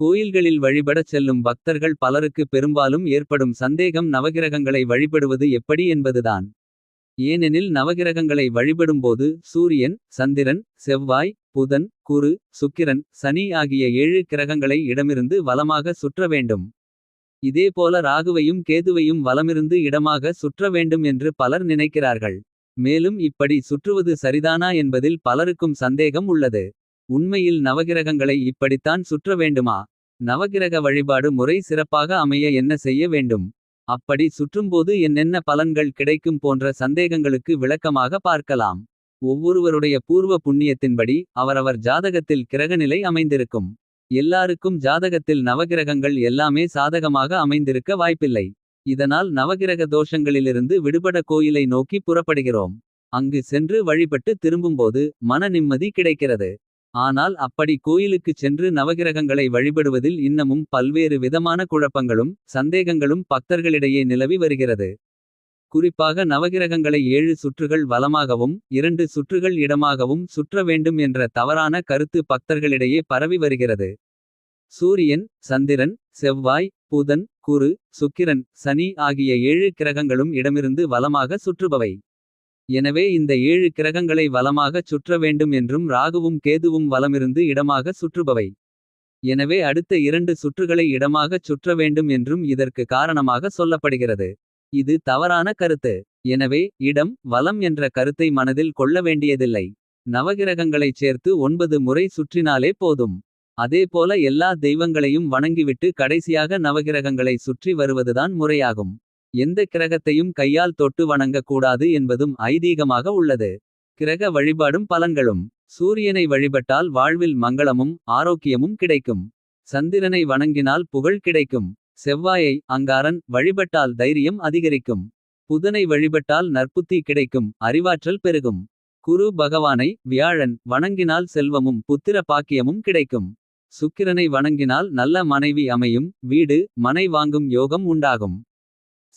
கோயில்களில் வழிபடச் செல்லும் பக்தர்கள் பலருக்கு பெரும்பாலும் ஏற்படும் சந்தேகம் நவகிரகங்களை வழிபடுவது எப்படி என்பதுதான். ஏனெனில் நவகிரகங்களை வழிபடும்போது சூரியன் சந்திரன் செவ்வாய் புதன் குரு சுக்கிரன் சனி ஆகிய ஏழு கிரகங்களை இடமிருந்து வலமாக சுற்ற வேண்டும். இதேபோல ராகுவையும் கேதுவையும் வலமிருந்து இடமாக சுற்ற வேண்டும் என்று பலர் நினைக்கிறார்கள். மேலும் இப்படி சுற்றுவது சரிதானா என்பதில் பலருக்கும் சந்தேகம் உள்ளது. உண்மையில் நவகிரகங்களை இப்படித்தான் சுற்ற வேண்டுமா. நவகிரக வழிபாடு முறை சிறப்பாக அமைய என்ன செய்ய வேண்டும். அப்படி சுற்றும்போது என்னென்ன பலன்கள் கிடைக்கும் போன்ற சந்தேகங்களுக்கு விளக்கமாக பார்க்கலாம். ஒவ்வொருவருடைய பூர்வ புண்ணியத்தின்படி அவரவர் ஜாதகத்தில் கிரகநிலை அமைந்திருக்கும். எல்லாருக்கும் ஜாதகத்தில் நவகிரகங்கள் எல்லாமே சாதகமாக அமைந்திருக்க வாய்ப்பில்லை. இதனால் நவகிரக தோஷங்களிலிருந்து விடுபட கோயிலை நோக்கி புறப்படுகிறோம். அங்கு சென்று வழிபட்டு திரும்பும்போது மன நிம்மதி கிடைக்கிறது. ஆனால் அப்படி கோயிலுக்குச் சென்று நவகிரகங்களை வழிபடுவதில் இன்னமும் பல்வேறு விதமான குழப்பங்களும். சந்தேகங்களும் பக்தர்களிடையே நிலவி வருகிறது. குறிப்பாக நவகிரகங்களை ஏழு சுற்றுகள் வலமாகவும். இரண்டு சுற்றுகள் இடமாகவும் சுற்ற வேண்டும் என்ற தவறான கருத்து பக்தர்களிடையே பரவி வருகிறது. சூரியன் சந்திரன் செவ்வாய் புதன் குரு சுக்கிரன் சனி ஆகிய ஏழு கிரகங்களும் இடமிருந்து வலமாக சுற்றுபவை. எனவே இந்த ஏழு கிரகங்களை வலமாகச் சுற்ற வேண்டும் என்றும் ராகுவும் கேதுவும் வலமிருந்து இடமாக சுற்றுபவை. எனவே அடுத்த இரண்டு சுற்றுகளை இடமாகச் சுற்ற வேண்டும் என்றும் இதற்கு காரணமாக சொல்லப்படுகிறது. இது தவறான கருத்து. எனவே இடம் வலம் என்ற கருத்தை மனதில் கொள்ள வேண்டியதில்லை. நவகிரகங்களைச் சேர்த்து ஒன்பது முறை சுற்றினாலே போதும். அதேபோல எல்லா தெய்வங்களையும் வணங்கிவிட்டு கடைசியாக நவகிரகங்களை சுற்றி வருவதுதான் முறையாகும். எந்த கிரகத்தையும் கையால் தொட்டு வணங்கக்கூடாது என்பதும் ஐதீகமாக உள்ளது. கிரக வழிபாடும் பலன்களும் சூரியனை வழிபட்டால் வாழ்வில் மங்களமும். ஆரோக்கியமும் கிடைக்கும் சந்திரனை வணங்கினால் புகழ் கிடைக்கும். செவ்வாயை அங்காரன் வழிபட்டால் தைரியம் அதிகரிக்கும். புதனை வழிபட்டால் நற்புத்தி கிடைக்கும் அறிவாற்றல் பெருகும். குரு பகவானை வியாழன் வணங்கினால் செல்வமும் புத்திர பாக்கியமும் கிடைக்கும். சுக்கிரனை வணங்கினால் நல்ல மனைவி அமையும் வீடு மனை வாங்கும் யோகம் உண்டாகும்.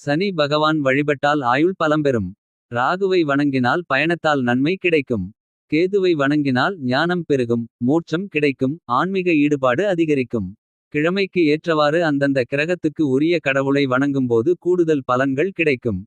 சனி பகவான் வழிபட்டால் ஆயுள் பலம்பெறும். ராகுவை வணங்கினால் பயணத்தால் நன்மை கிடைக்கும். கேதுவை வணங்கினால் ஞானம் பெருகும் மோட்சம் கிடைக்கும். ஆன்மீக ஈடுபாடு அதிகரிக்கும். கிழமைக்கு ஏற்றவாறு அந்தந்த கிரகத்துக்கு உரிய கடவுளை வணங்கும்போது கூடுதல் பலன்கள் கிடைக்கும்.